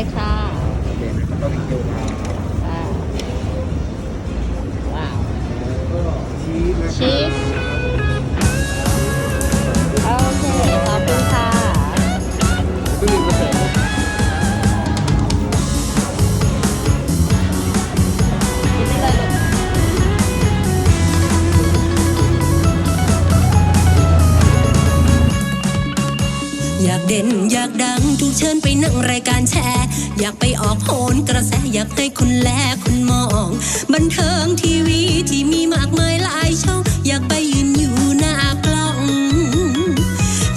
เลยค่ะ เด่นอยากดังถูกเชิญไปนั่งรายการแชร์อยากไปออกโหนกระแสอยากให้คุณแลคุณมอง บันเทิงทีวีที่มีมากมายหลายช่องอยากไปยืนอยู่หน้ากล้อง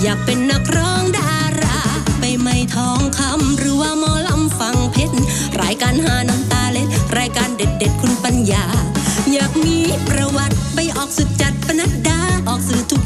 อยากเป็นนักร้องดารา ไปไม่ทองคำหรือว่าหมอลำฟังเพชรรายการหาน้ำตาเล็ดรายการเด็ดเด็ดคุณปัญญา อยากมีประวัติไปออกสุดจัดปนัดดาออกสื่อทุก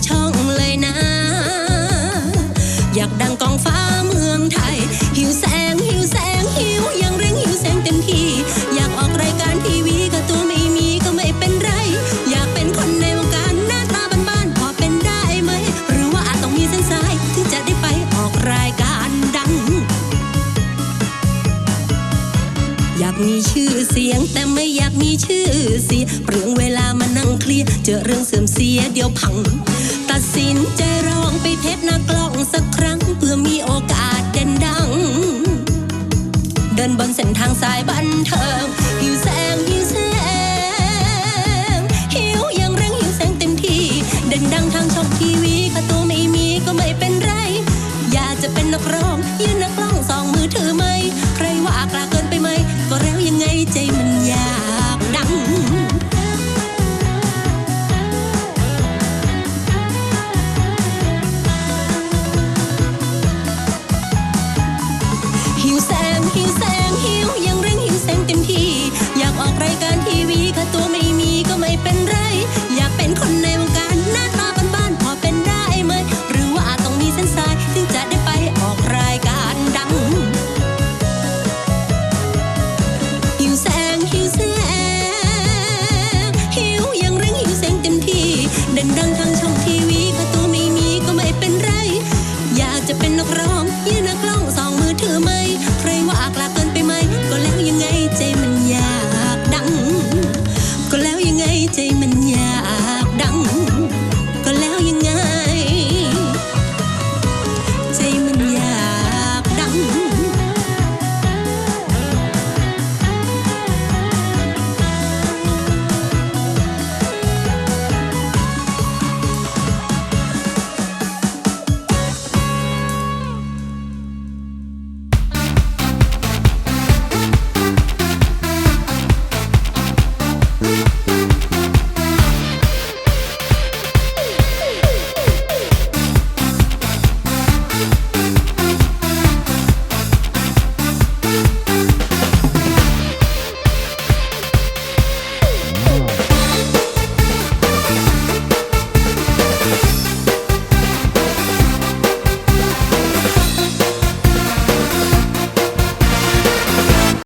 อยากมีชื่อเสียง แต่ไม่อยากมีชื่อเสียเปลืองเวลามานั่งเคลียร์เจอเรื่องเสื่อมเสียเดี๋ยวพัง ตัดสินใจร้องไปเทสหน้ากล้องสักครั้ง เพื่อมีโอกาสเด่นดัง เดินบนเส้นทางสายบันเทิง since I